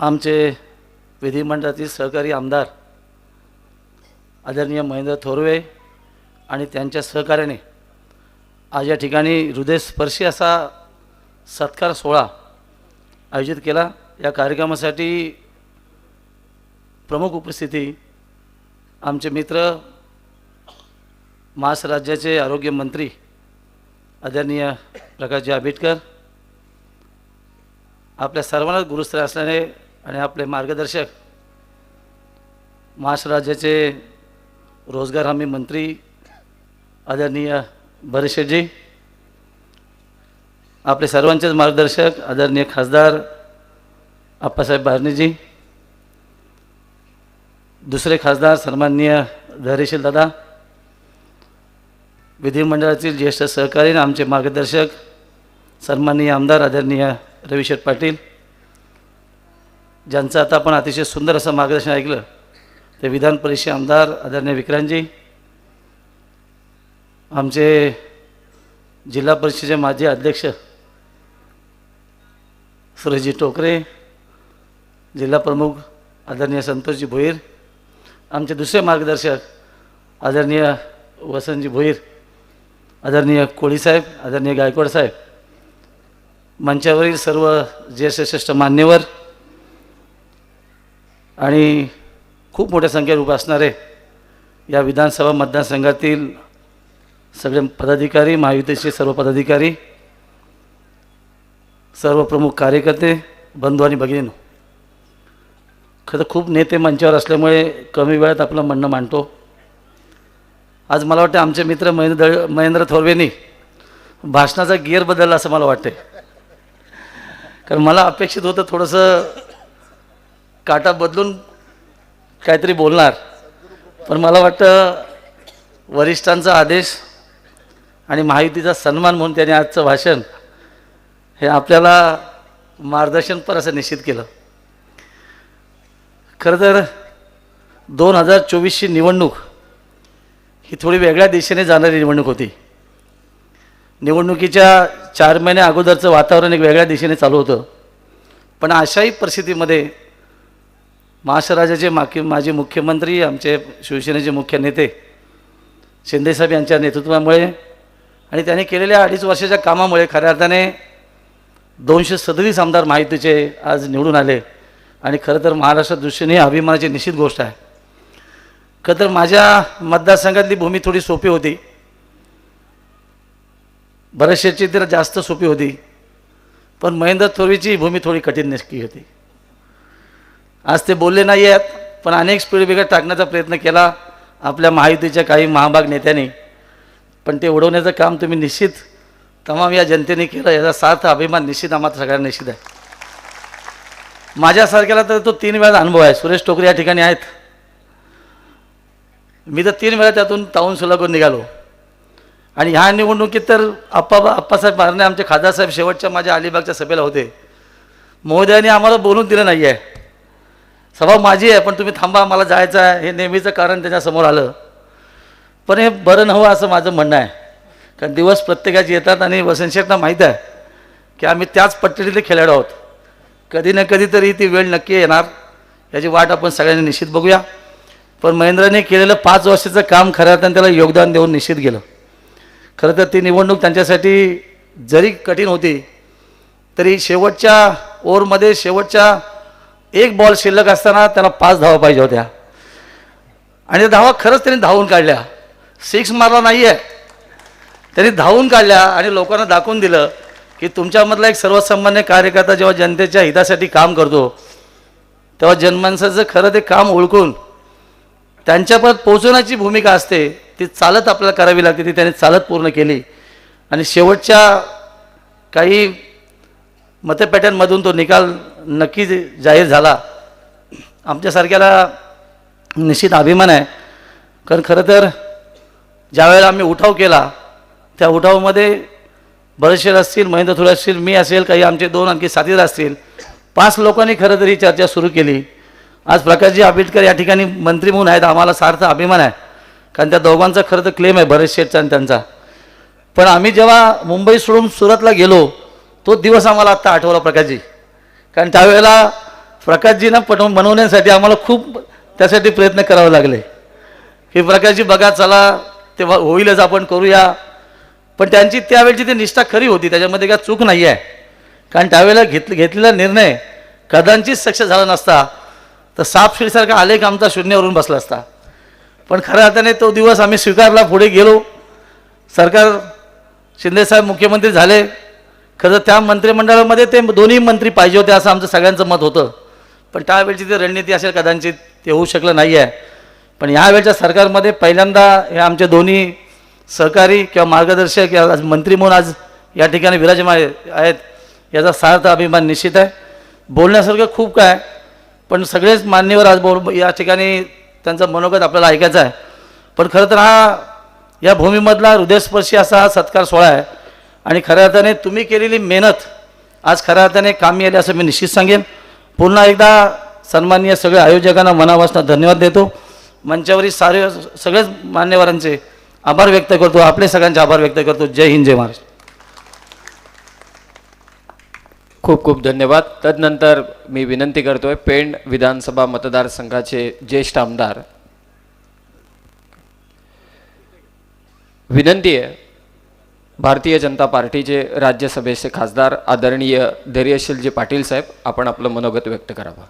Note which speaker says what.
Speaker 1: आमचे विधिमंडळातील सहकारी आमदार आदरणीय महेंद्र थोरवे आणि त्यांच्या सहकार्याने आज या ठिकाणी हृदयस्पर्शी असा सत्कार सोहळा आयोजित केला. या कार्यक्रमासाठी प्रमुख उपस्थिती आमचे मित्र महाराष्ट्र राज्याचे आरोग्यमंत्री आदरणीय प्रकाशजी आंबेडकर आपल्या सर्वांनाच गुरुस्थ असल्याने आणि आपले मार्गदर्शक महाराष्ट्र राज्याचे रोजगार हमी मंत्री आदरणीय बरेशेटजी आपले सर्वांचेच मार्गदर्शक आदरणीय खासदार आप्पासाहेब बारणेजी दुसरे खासदार सन्माननीय धैर्यशील दादा विधिमंडळातील ज्येष्ठ सहकारी आमचे मार्गदर्शक सन्माननीय आमदार आदरणीय रविशेठ पाटील ज्यांचं आता आपण अतिशय सुंदर असं मार्गदर्शन ऐकलं ते विधान परिषद आमदार आदरणीय विक्रांतजी आमचे जिल्हा परिषदेचे माजी अध्यक्ष सुरेशजी टोकरे जिल्हा प्रमुख आदरणीय संतोषजी भोईर आमचे दुसरे मार्गदर्शक आदरणीय वसंतजी भोईर आदरणीय कोळीसाहेब आदरणीय गायकवाड साहेब मंचावरील सर्व ज्येष्ठ श्रेष्ठ मान्यवर आणि खूप मोठ्या संख्येत उभे असणारे या विधानसभा मतदारसंघातील सगळे पदाधिकारी महायुतीचे सर्व पदाधिकारी सर्व प्रमुख कार्यकर्ते बंधू आणि भगिनी खरं खूप नेते मंचावर असल्यामुळे कमी वेळात आपलं म्हणणं मांडतो. आज मला वाटतं आमचे मित्र महेंद्र दळ महेंद्र थोरवेनी भाषणाचा गिअर बदलला असं मला वाटते कारण मला अपेक्षित होतं थोडंसं काटा बदलून काहीतरी बोलणार. पण मला वाटतं वरिष्ठांचा आदेश आणि महायुतीचा सन्मान म्हणून त्याने आजचं भाषण हे आपल्याला मार्गदर्शनपर असं निश्चित केलं. खरं तर दोन हजार चोवीसची निवडणूक ही थोडी वेगळ्या दिशेने जाणारी निवडणूक होती. निवडणुकीच्या चार महिन्या अगोदरचं वातावरण एक वेगळ्या दिशेने चालू होतं. पण अशाही परिस्थितीमध्ये महाराष्ट्र माकी माजी मुख्यमंत्री आमचे शिवसेनेचे मुख्य नेते शिंदेसाहेब यांच्या नेतृत्वामुळे आणि त्यांनी केलेल्या अडीच वर्षाच्या कामामुळे खऱ्या अर्थाने दोनशे सदतीस आमदार माहितीचे आज निवडून आले. आणि खरं तर महाराष्ट्र दृष्टीने ही अभिमानाची निश्चित गोष्ट आहे. खरं तर माझ्या मतदारसंघातली भूमी थोडी सोपी होती. बऱ्याचशाची तर जास्त सोपी होती. पण महेंद्र थोरवीची भूमी थोडी कठीण नक्की होती. आज ते बोलले नाही आहेत पण अनेक स्पीड ब्रेकर टाकण्याचा प्रयत्न केला आपल्या महायुतीच्या काही महाभाग नेत्यांनी. पण ते उडवण्याचं काम तुम्ही निश्चित तमाम या जनतेने केलं याचा सार्थ अभिमान निश्चित आम्हाला सगळ्यांना निश्चित आहे. माझ्यासारख्याला तर तो तीन वेळा अनुभव आहे. सुरेश टोकरे या ठिकाणी आहेत. मी तर तीन वेळा त्यातून ताऊन सुलागून निघालो. आणि ह्या निवडणुकीत तर आप्पा आप्पासाहेब मारणे आमचे खासदारसाहेब शेवटच्या माझ्या अलिबागच्या सभेला होते. महोदयाने आम्हाला बोलून दिलं नाही आहे सभा माझी आहे पण तुम्ही थांबा मला जायचं आहे. हे नेहमीचं कारण त्याच्यासमोर आलं. पण हे बरं नव्हं असं माझं म्हणणं आहे. कारण दिवस प्रत्येकाचे येतात आणि वसंतशेठना माहीत आहे की आम्ही त्याच पट्टीतले खेळाडू आहोत. कधी ना कधीतरी ती वेळ नक्की येणार. याची वाट आपण सगळ्यांनी निश्चित बघूया. पण महेंद्रने केलेलं पाच वर्षाचं काम खऱ्या अर्थाने त्याला योगदान देऊन निश्चित गेलं. खरं तर ती निवडणूक त्यांच्यासाठी जरी कठीण होती तरी शेवटच्या ओव्हरमध्ये शेवटच्या एक बॉल शिल्लक असताना त्याला पाच धावा पाहिजे होत्या. आणि त्या धावा खरंच त्यांनी धावून काढल्या. सिक्स मारला नाही आहे त्यांनी धावून काढल्या आणि लोकांना दाखवून दिलं की तुमच्यामधला एक सर्वसामान्य कार्यकर्ता जेव्हा जनतेच्या हितासाठी काम करतो तेव्हा जनमानसाचं खरं ते काम ओळखून त्यांच्यापर्यंत पोहोचवण्याची भूमिका असते ती चालत आपल्याला करावी लागते ती त्यांनी चालत पूर्ण केली. आणि शेवटच्या काही मतपेट्यांमधून तो निकाल नक्की जाहीर झाला. आमच्यासारख्याला निश्चित अभिमान आहे. कारण खरं तर ज्यावेळेला आम्ही उठाव केला त्या उठावामध्ये बरेचसे असतील महेंद्र थोडे असतील मी असेल काही आमचे दोन आणखी साथीदार असतील पाच लोकांनी खरं तर ही चर्चा सुरू केली. आज प्रकाशजी आंबेडकर या ठिकाणी मंत्री म्हणून आहेत आम्हाला सार्थ अभिमान आहे. कारण त्या दोघांचा खरं तर क्लेम आहे भरत शेठचा आणि त्यांचा. पण आम्ही जेव्हा मुंबई सोडून सुरतला गेलो तो दिवस आम्हाला आत्ता आठवला प्रकाशजी. कारण त्यावेळेला प्रकाशजींना पट बनवण्यासाठी आम्हाला खूप त्यासाठी प्रयत्न करावे लागले. की प्रकाशजी बघा चला तेव्हा होईलच आपण करूया. पण त्यांची त्यावेळची ती निष्ठा खरी होती त्याच्यामध्ये काय चूक नाही आहे कारण त्यावेळेला घेत घेतलेला निर्णय कदाचित सक्सेस झाला नसता तर सापशिडीसारखा आलेख आमचा शून्यावरून बसला असता. पण खऱ्या अर्थाने तो दिवस आम्ही स्वीकारला पुढे गेलो. सरकार शिंदेसाहेब मुख्यमंत्री झाले. खरं त्या मंत्रिमंडळामध्ये ते दोन्ही मंत्री पाहिजे होते असं आमचं सगळ्यांचं मत होतं. पण त्यावेळची ती रणनीती असेल कदाचित ते होऊ शकलं नाही आहे पण यावेळच्या सरकारमध्ये पहिल्यांदा हे आमचे दोन्ही सहकारी किंवा मार्गदर्शक या मंत्री म्हणून आज या ठिकाणी विराजमान आहेत याचा सार्थ अभिमान निश्चित आहे. बोलण्यासारखं खूप काय पण सगळेच मान्यवर आज बोल या ठिकाणी त्यांचं मनोगत आपल्याला ऐकायचं आहे. पण खरं तर हा या भूमीमधला हृदयस्पर्शी असा हा सत्कार सोहळा आहे. आणि खऱ्या अर्थाने तुम्ही केलेली मेहनत आज खऱ्या अर्थाने कामी आली असं मी निश्चित सांगेन. पुन्हा एकदा सन्माननीय सगळ्या आयोजकांना मनापासून धन्यवाद देतो. मंचावरील सारे सगळेच मान्यवरांचे आभार व्यक्त करतो. आपले सगळ्यांचे आभार व्यक्त करतो. जय हिंद जय महाराष्ट्र.
Speaker 2: खूप खूप धन्यवाद. तदनंतर मी विनंती करतोय पेण विधानसभा मतदारसंघाचे ज्येष्ठ आमदार. विनंती आहे भारतीय जनता पार्टीचे राज्यसभेचे खासदार आदरणीय धैर्यशीलजी पाटील साहेब आपण आपलं मनोगत व्यक्त करावं.